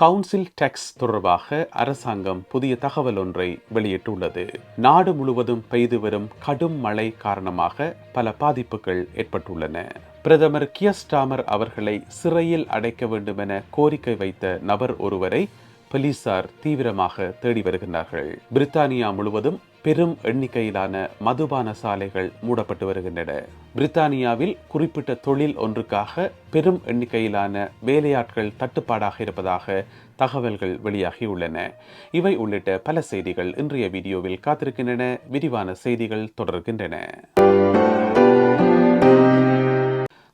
Council tax தொடர்பாக அரசாங்கம் புதிய தகவல் ஒன்றை வெளியிட்டுள்ளது. நாடு முழுவதும் பெய்து வரும் கடும் மழை காரணமாக பல பாதிப்புகள் ஏற்பட்டுள்ளன. பிரதமர் கியஸ்டாமர் அவர்களை சிறையில் அடைக்க வேண்டும் என கோரிக்கை வைத்த நபர் ஒருவரை போலீசார் தீவிரமாக தேடி வருகின்றார்கள். பிரித்தானியா முழுவதும் பெரும் எண்ணிக்கையிலான மதுபான சாலைகள் மூடப்பட்டு வருகின்றன. பிரித்தானியாவில் குறிப்பிட்ட தொழில் ஒன்றுக்காக பெரும் எண்ணிக்கையிலான வேலையாட்கள் தட்டுப்பாடாக இருப்பதாக தகவல்கள் வெளியாகியுள்ளன. இவை உள்ளிட்ட பல செய்திகள் இன்றைய வீடியோவில் காத்திருக்கின்றன. விரிவான செய்திகள் தொடர்கின்றன.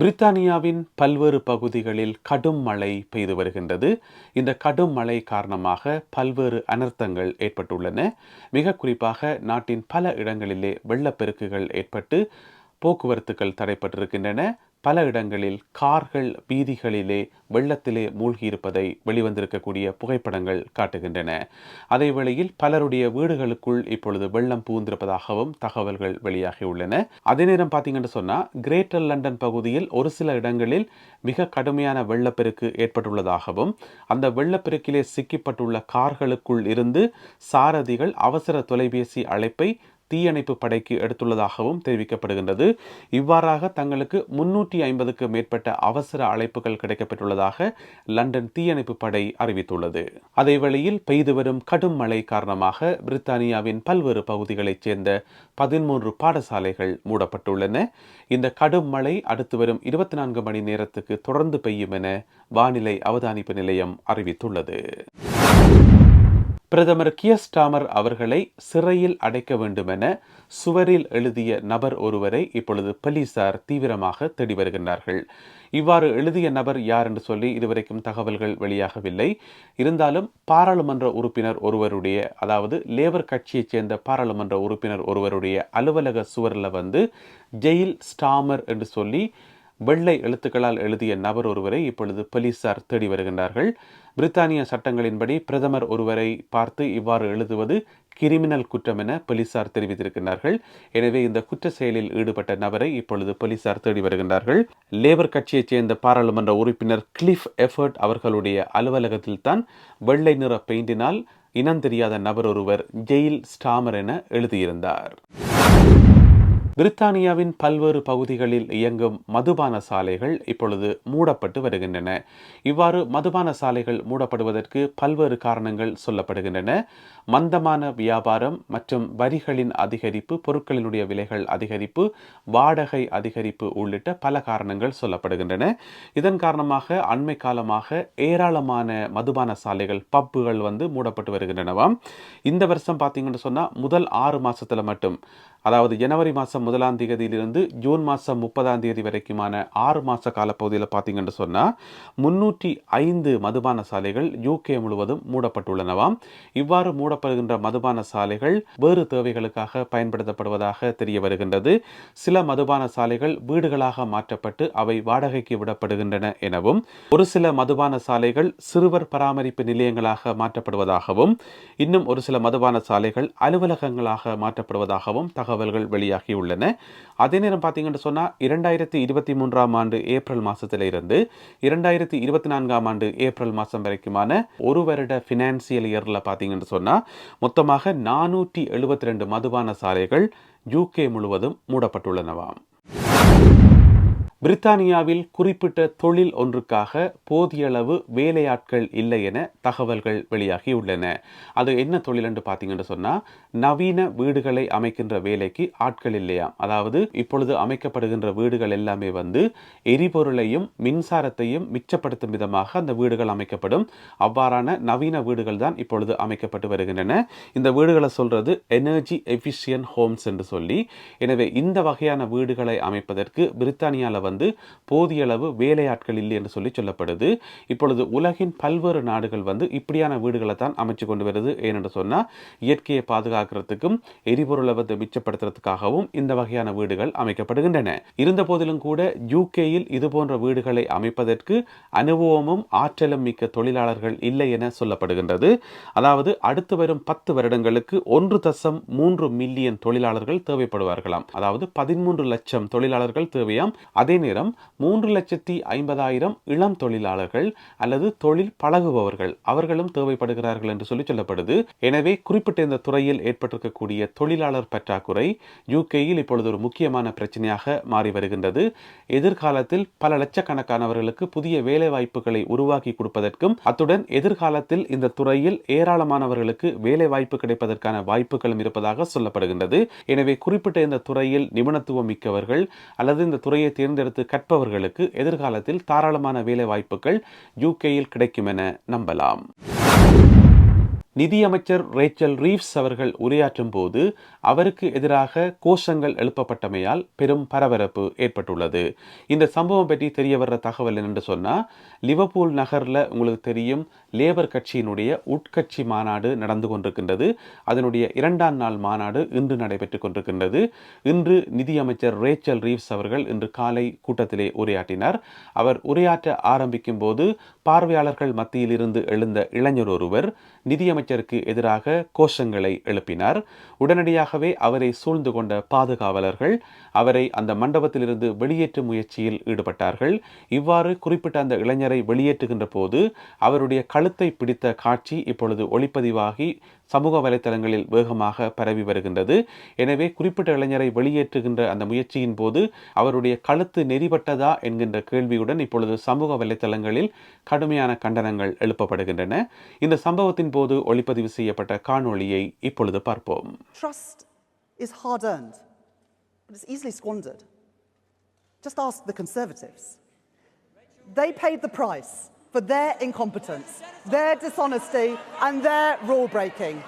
பிரித்தானியாவின் பல்வேறு பகுதிகளில் கடும் மழை பெய்து வருகின்றது. இந்த கடும் மழை காரணமாக பல்வேறு அனர்த்தங்கள் ஏற்பட்டுள்ளன. மிக குறிப்பாக நாட்டின் பல இடங்களிலே வெள்ளப்பெருக்குகள் ஏற்பட்டு போக்குவரத்துகள் தடைப்பட்டிருக்கின்றன பல இடங்களில் கார்கள் வீதிகளிலே வெள்ளத்திலே மூழ்கியிருப்பதை வெளிவந்திருக்கக்கூடிய புகைப்படங்கள் காட்டுகின்றன. அதே வேளையில் பலருடைய வீடுகளுக்குள் இப்பொழுது வெள்ளம் பூந்திருப்பதாகவும் தகவல்கள் வெளியாகியுள்ளன அதே நேரம் பார்த்தீங்கன்னு சொன்னால் கிரேட்டர் லண்டன் பகுதியில் ஒரு சில இடங்களில் மிக கடுமையான வெள்ளப்பெருக்கு ஏற்பட்டுள்ளதாகவும் அந்த வெள்ளப்பெருக்கிலே சிக்கப்பட்டுள்ள கார்களுக்குள் இருந்து சாரதிகள் அவசர தொலைபேசி அழைப்பை தீயணைப்பு படைக்கு எடுத்துள்ளதாகவும் தெரிவிக்கப்படுகின்றது. இவ்வாறாக தங்களுக்கு முன்னூற்றி ஐம்பதுக்கு மேற்பட்ட அவசர அழைப்புகள் கிடைக்கப்பட்டுள்ளதாக லண்டன் தீயணைப்பு படை அறிவித்துள்ளது. அதே வழியில் பெய்து வரும் கடும் மழை காரணமாக பிரித்தானியாவின் பல்வேறு பகுதிகளைச் சேர்ந்த பதிமூன்று பாடசாலைகள் மூடப்பட்டுள்ளன. இந்த கடும் மழை அடுத்து வரும் இருபத்தி நான்கு மணி நேரத்துக்கு தொடர்ந்து பெய்யும் என வானிலை அவதானிப்பு நிலையம் அறிவித்துள்ளது. பிரதமர் கியஸ்டாமர் அவர்களை சிறையில் அடைக்க வேண்டுமென சுவரில் எழுதிய நபர் ஒருவரை இப்பொழுது போலீசார் தீவிரமாக தேடி வருகின்றார்கள். இவ்வாறு எழுதிய நபர் யார் என்று சொல்லி இதுவரைக்கும் தகவல்கள் வெளியாகவில்லை. இருந்தாலும் பாராளுமன்ற உறுப்பினர் ஒருவருடைய அதாவது லேபர் கட்சியைச் சேர்ந்த பாராளுமன்ற உறுப்பினர் ஒருவருடைய அலுவலக சுவரில் வந்து ஜெயில் ஸ்டாமர் என்று சொல்லி வெள்ளை எழுத்துக்களால் எழுதிய நபர் ஒருவரை இப்பொழுது போலீசார் தேடி வருகின்றார்கள். பிரித்தானிய சட்டங்களின்படி பிரதமர் ஒருவரை பார்த்து இவ்வாறு எழுதுவது கிரிமினல் குற்றம் என போலீசார் தெரிவித்திருக்கிறார்கள் எனவே இந்த குற்ற செயலில் ஈடுபட்ட நபரை இப்பொழுது போலீசார் தேடி வருகின்றார்கள். லேபர் கட்சியைச் சேர்ந்த பாராளுமன்ற உறுப்பினர் கிளிஃப் எஃபர்ட் அவர்களுடைய அலுவலகத்தில் தான் வெள்ளை நிற பெயிண்டினால் இனம் தெரியாத நபர் ஒருவர் ஜெயில் ஸ்டாமர் என எழுதியிருந்தார். பிரித்தானியாவின் பல்வேறு பகுதிகளில் இயங்கும் மதுபான சாலைகள் இப்பொழுது மூடப்பட்டு வருகின்றன. இவ்வாறு மதுபான சாலைகள் மூடப்படுவதற்கு பல்வேறு காரணங்கள் சொல்லப்படுகின்றன. மந்தமான வியாபாரம் மற்றும் வரிகளின் அதிகரிப்பு பொருட்களினுடைய விலைகள் அதிகரிப்பு வாடகை அதிகரிப்பு உள்ளிட்ட பல காரணங்கள் சொல்லப்படுகின்றன. இதன் காரணமாக அண்மை காலமாக ஏராளமான மதுபான சாலைகள் பப்புகள் வந்து மூடப்பட்டு வருகின்றனவாம். இந்த வருஷம் பார்த்தீங்கன்னு சொன்னால் முதல் ஆறு மாதத்தில் மட்டும். அதாவது ஜனவரி மாதம் முதலாம் தேதியிலிருந்து ஜூன் மாதம் முப்பதாம் தேதி வரைக்குமான ஆறு மாத காலப்பகுதியில் பார்த்தீங்கன்னு சொன்னால் முன்னூற்றி ஐந்து மதுபான சாலைகள் யூகே முழுவதும் மூடப்பட்டுள்ளனவாம் இவ்வாறு மூடப்படுகின்ற மதுபான சாலைகள் வேறு தேவைகளுக்காக பயன்படுத்தப்படுவதாக தெரிய வருகின்றது. சில மதுபான சாலைகள் வீடுகளாக மாற்றப்பட்டு அவை வாடகைக்கு விடப்படுகின்றன எனவும் ஒரு சில மதுபான சாலைகள் சிறுவர் பராமரிப்பு நிலையங்களாக மாற்றப்படுவதாகவும் இன்னும் ஒரு சில மதுபான சாலைகள் அலுவலகங்களாக மாற்றப்படுவதாகவும் தகவல்கள் வெளியாகியுள்ளன வெளியாகியுள்ளன அதே நேரம் பார்த்தீங்கன்னு சொன்னால் இரண்டாயிரத்தி இருபத்தி மூன்றாம் ஆண்டு ஏப்ரல் மாதத்தில் இருந்து இரண்டாயிரத்தி இருபத்தி நான்காம் ஆண்டு ஏப்ரல் மாதம் வரைக்குமான ஒரு வருட ஃபினான்சியல் இயரில் பார்த்தீங்கன்னு சொன்னால் மொத்தமாக நானூற்றி எழுபத்தி ரெண்டு மதுபான சாலைகள் யூகே முழுவதும் மூடப்பட்டுள்ளனவாம். பிரித்தானியாவில் குறிப்பிட்ட தொழில் ஒன்றுக்காக போதியளவு வேலையாட்கள் இல்லை என தகவல்கள் வெளியாகியுள்ளன. அது என்ன தொழில் என்று பார்த்தீங்கன்னு சொன்னால் நவீன வீடுகளை அமைக்கின்ற வேலைக்கு ஆட்கள் இல்லையாம் அதாவது இப்பொழுது அமைக்கப்படுகின்ற வீடுகள் எல்லாமே வந்து எரிபொருளையும் மின்சாரத்தையும் மிச்சப்படுத்தும் விதமாக அந்த வீடுகள் அமைக்கப்படும். அவ்வாறான நவீன வீடுகள் தான் இப்பொழுது அமைக்கப்பட்டு வருகின்றன. இந்த வீடுகளை சொல்கிறது எனர்ஜி எஃபிஷியன் ஹோம்ஸ் என்று சொல்லி எனவே இந்த வகையான வீடுகளை அமைப்பதற்கு பிரித்தானியாவில் வந்து வந்து போதிய அளவு வேலையாட்கள் இல்லை என்று சொல்லி சொல்லப்படுது. இப்பொழுது உலகின் பல்வேறு நாடுகள் வந்து இப்படியான வீடுகளை தான் அமைச்சு கொண்டு வருது ஏனென்று சொன்னால் இயற்கையை பாதுகாக்கிறதுக்கும் எரிபொருளை வந்து மிச்சப்படுத்துறதுக்காகவும் இந்த வகையான வீடுகள் அமைக்கப்படுகின்றன. இருந்த போதிலும் கூட யூகேயில் இது போன்ற வீடுகளை அமைப்பதற்கு அனுபவமும் ஆற்றலும் மிக்க தொழிலாளர்கள் இல்லை என சொல்லப்படுகின்றது. அதாவது அடுத்து வரும் பத்து வருடங்களுக்கு ஒன்று தசம் மூன்று மில்லியன் தொழிலாளர்கள் தேவைப்படுவார்களாம். அதாவது பதிமூன்று லட்சம் தொழிலாளர்கள் தேவையாம். அதே நேரம் மூன்று லட்சத்தி ஐம்பதாயிரம் இளம் தொழிலாளர்கள் அல்லது தொழில் பழகுபவர்கள் அவர்களும் தேவைப்படுகிறார்கள் என்று சொல்லி சொல்லப்படுது. எனவே குறிப்பிட்ட இந்த துறையில் ஏற்பட்டிருக்கக்கூடிய தொழிலாளர் பற்றாக்குறை யூகேயில் இப்பொழுது ஒரு முக்கியமான பிரச்சனையாக மாறி வருகின்றது. எதிர்காலத்தில் பல லட்சக்கணக்கானவர்களுக்கு புதிய வேலை வாய்ப்புகளை உருவாக்கி கொடுப்பதற்கும் அத்துடன் எதிர்காலத்தில் இந்த துறையில் ஏராளமானவர்களுக்கு வேலைவாய்ப்பு கிடைப்பதற்கான வாய்ப்புகளும் இருப்பதாக சொல்லப்படுகின்றது. எனவே குறிப்பிட்ட இந்த துறையில் நிபுணத்துவம் மிக்கவர்கள் அல்லது இந்த துறையை தேர்ந்தெடுத்து கற்பவர்களுக்கு எதிர்காலத்தில் தாராளமான வேலை வாய்ப்புகள் யூகேயில் கிடைக்கும் என நம்பலாம். நிதியமைச்சர் ரேச்சல் ரீவ்ஸ் அவர்கள் உரையாற்றும் போது அவருக்கு எதிராக கோஷங்கள் எழுப்பப்பட்டமையால் பெரும் பரபரப்பு ஏற்பட்டுள்ளது. இந்த சம்பவம் பற்றி தெரிய வர்ற தகவல் என்னென்று சொன்னால் லிவர்பூல் நகரில் உங்களுக்கு தெரியும் லேபர் கட்சியினுடைய உட்கட்சி மாநாடு நடந்து கொண்டிருக்கின்றது. அதனுடைய இரண்டாம் நாள் மாநாடு இன்று நடைபெற்று கொண்டிருக்கின்றது. இன்று நிதியமைச்சர் ரேச்சல் ரீவ்ஸ் அவர்கள் இன்று காலை கூட்டத்திலே உரையாற்றினார். அவர் உரையாற்ற ஆரம்பிக்கும் போது பார்வையாளர்கள் மத்தியில் இருந்து எழுந்த இளைஞர் ஒருவர் நிதியமைச்சருக்கு எதிராக கோஷங்களை எழுப்பினார். உடனடியாகவே அவரை சூழ்ந்து கொண்ட பாதுகாவலர்கள் அவரை அந்த மண்டபத்திலிருந்து வெளியேற்றும் முயற்சியில் ஈடுபட்டார்கள். இவ்வாறு குறிப்பிட்ட அந்த இளைஞரை வெளியேற்றுகின்ற போது அவருடைய கழுத்தை பிடித்த காட்சி இப்பொழுது ஒளிப்பதிவாகி சமூக வலைத்தளங்களில் வேகமாக பரவி வருகின்றது எனவே குறிப்பிட்ட இளைஞரை வெளியேற்றுகின்ற அந்த முயற்சியின் போது அவருடைய கழுத்து நெறிப்பட்டதா என்கின்ற கேள்வியுடன் இப்பொழுது சமூக வலைத்தளங்களில் கடுமையான கண்டனங்கள் எழுப்பப்படுகின்றன இந்த சம்பவத்தின் போது ஒளிப்பதிவு செய்யப்பட்ட காணொளியை இப்பொழுது பார்ப்போம் is hard earned, but it's easily squandered. Just ask the Conservatives. They paid the price for their incompetence, their dishonesty, and their rule breaking.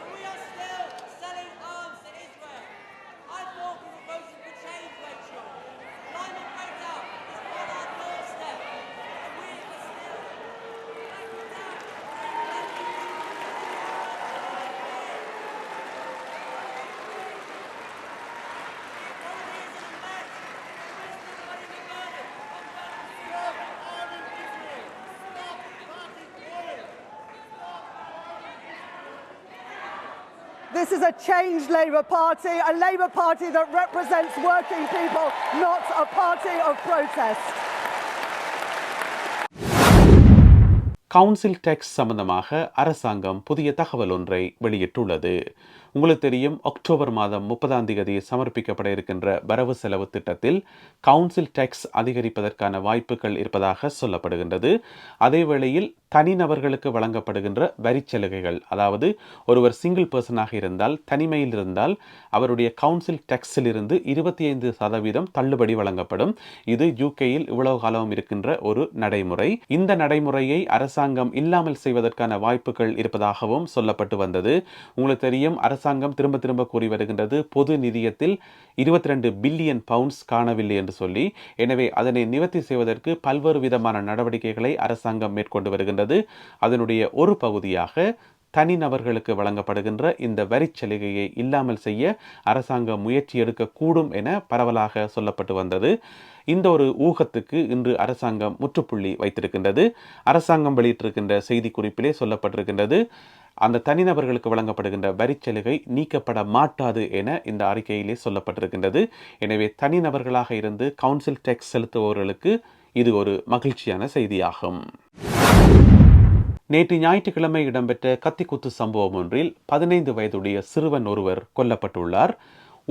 This is a changed Labour Party, a Labour Party that represents working people, not a party of protest. Council tax சம்பந்தமாக அரசாங்கம் புதிய தகவல் ஒன்றை வெளியிட்டுள்ளது உங்களுக்கு தெரியும் October மாதம் முப்பதாம் தேதி சமர்ப்பிக்கப்பட இருக்கின்ற வரவு செலவு திட்டத்தில் கவுன்சில் டேக்ஸ் அதிகரிப்பதற்கான வாய்ப்புகள் இருப்பதாக சொல்லப்படுகின்றது. அதேவேளையில் தனிநபர்களுக்கு வழங்கப்படுகின்ற வரி சலுகைகள் அதாவது ஒருவர் சிங்கிள் பர்சனாக இருந்தால் தனிமையில் இருந்தால் அவருடைய கவுன்சில் டேக்ஸில் இருந்து இருபத்தி ஐந்து சதவீதம் தள்ளுபடி வழங்கப்படும். இது யூகேயில் இவ்வளவு காலம் இருக்கின்ற ஒரு நடைமுறை. இந்த நடைமுறையை அரசாங்கம் இல்லாமல் செய்வதற்கான வாய்ப்புகள் இருப்பதாகவும் சொல்லப்பட்டு வந்தது. உங்களுக்கு தெரியும் அரசு அரசாங்கம் திரும்ப திரும்ப கூறி வருகின்றது. பொது நிதியத்தில் இருபத்தி ரெண்டு பில்லியன் பவுண்ட்ஸ் காணவில்லை என்று சொல்லி எனவே அதனை நிவர்த்தி செய்வதற்கு பல்வேறு விதமான நடவடிக்கைகளை அரசாங்கம் மேற்கொண்டு வருகின்றது. அதனுடைய ஒரு பகுதியாக தனிநபர்களுக்கு வழங்கப்படுகின்ற இந்த வரிச்சலுகையை இல்லாமல் செய்ய அரசாங்கம் முயற்சி எடுக்கக்கூடும் என பரவலாக சொல்லப்பட்டு வந்தது. இந்த ஒரு ஊகத்துக்கு இன்று அரசாங்கம் முற்றுப்புள்ளி வைத்திருக்கின்றது. அரசாங்கம் வெளியிட்டிருக்கின்ற செய்திக்குறிப்பிலே சொல்லப்பட்டிருக்கின்றது. அந்த தனிநபர்களுக்கு வழங்கப்படுகின்ற வரிச்சலுகை நீக்கப்பட மாட்டாது என இந்த அறிக்கையிலே சொல்லப்பட்டிருக்கின்றது. எனவே தனிநபர்களாக இருந்து கவுன்சில் டேக்ஸ் செலுத்துபவர்களுக்கு இது ஒரு மகிழ்ச்சியான செய்தியாகும். நேற்று ஞாயிற்றுக்கிழமை இடம்பெற்ற கத்திக்குத்து சம்பவம் ஒன்றில் பதினைந்து வயதுடைய சிறுவன் ஒருவர் கொல்லப்பட்டுள்ளார்.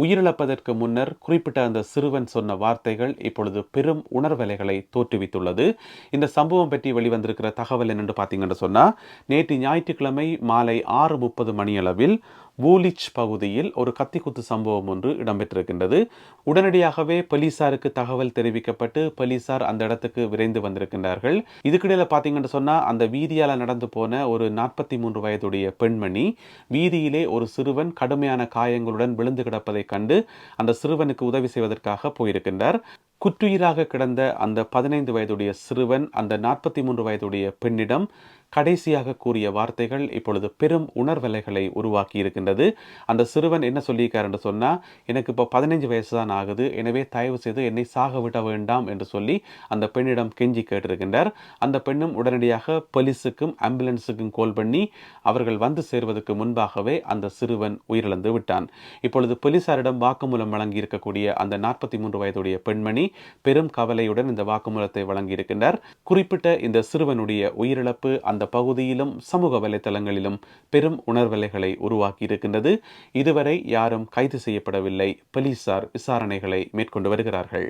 உயிரிழப்பதற்கு முன்னர் குறிப்பிட்ட அந்த சிறுவன் சொன்ன வார்த்தைகள் இப்பொழுது பெரும் உணர்வலைகளை தோற்றுவித்துள்ளது. இந்த சம்பவம் பற்றி வெளிவந்திருக்கிற தகவல் என்னென்று பார்த்தீங்கன்னு சொன்னால் நேற்று ஞாயிற்றுக்கிழமை மாலை ஆறு முப்பது மணியளவில் வூலிச் பகுதியில் ஒரு கத்திக்குத்து சம்பவம் ஒன்று இடம்பெற்றிருக்கின்றது. உடனடியாகவே போலீசாருக்கு தகவல் தெரிவிக்கப்பட்டு போலீசார் அந்த இடத்துக்கு விரைந்து வந்திருக்கின்றார்கள். இதுக்கிடையில் பார்த்தீங்கன்னு சொன்னால் அந்த வீதியால் நடந்து போன ஒரு நாற்பத்தி மூன்று வயதுடைய பெண்மணி வீதியிலே ஒரு சிறுவன் கடுமையான காயங்களுடன் விழுந்து கிடப்பதைக் கண்டு அந்த சிறுவனுக்கு உதவி செய்வதற்காக போயிருக்கின்றார். குற்றுயிராக கிடந்த அந்த பதினைந்து வயதுடைய சிறுவன் அந்த நாற்பத்தி மூன்று வயதுடைய பெண்ணிடம் கடைசியாக கூறிய வார்த்தைகள் இப்பொழுது பெரும் உணர்வலைகளை உருவாக்கி இருக்கின்றது. அந்த சிறுவன் என்ன சொல்லியிருக்காருன்னு சொன்னால் எனக்கு இப்போ பதினைஞ்சு வயசு தான் ஆகுது. எனவே தயவு செய்து என்னை சாக விட வேண்டாம் என்று சொல்லி அந்த பெண்ணிடம் கெஞ்சி கேட்டிருக்கின்றார். அந்த பெண்ணும் உடனடியாக போலீஸுக்கும் ஆம்புலன்ஸுக்கும் கோல் பண்ணி அவர்கள் வந்து சேர்வதற்கு முன்பாகவே அந்த சிறுவன் உயிரிழந்து விட்டான். இப்பொழுது போலீசாரிடம் வாக்குமூலம் வழங்கி இருக்கக்கூடிய அந்த நாற்பத்தி மூன்று வயதுடைய பெண்மணி பெரும் கவலையுடன் இந்த வாக்குமூலத்தை வழங்கியிருக்கின்றார். குறிப்பிட்ட இந்த சிறுவனுடைய உயிரிழப்பு அந்த பகுதியிலும் சமூக வலைதளங்களிலும் பெரும் உணர்வலைகளை உருவாக்கி இருக்கின்றது இதுவரை யாரும் கைது செய்யப்படவில்லை. போலீசார் விசாரணைகளை மேற்கொண்டு வருகிறார்கள்.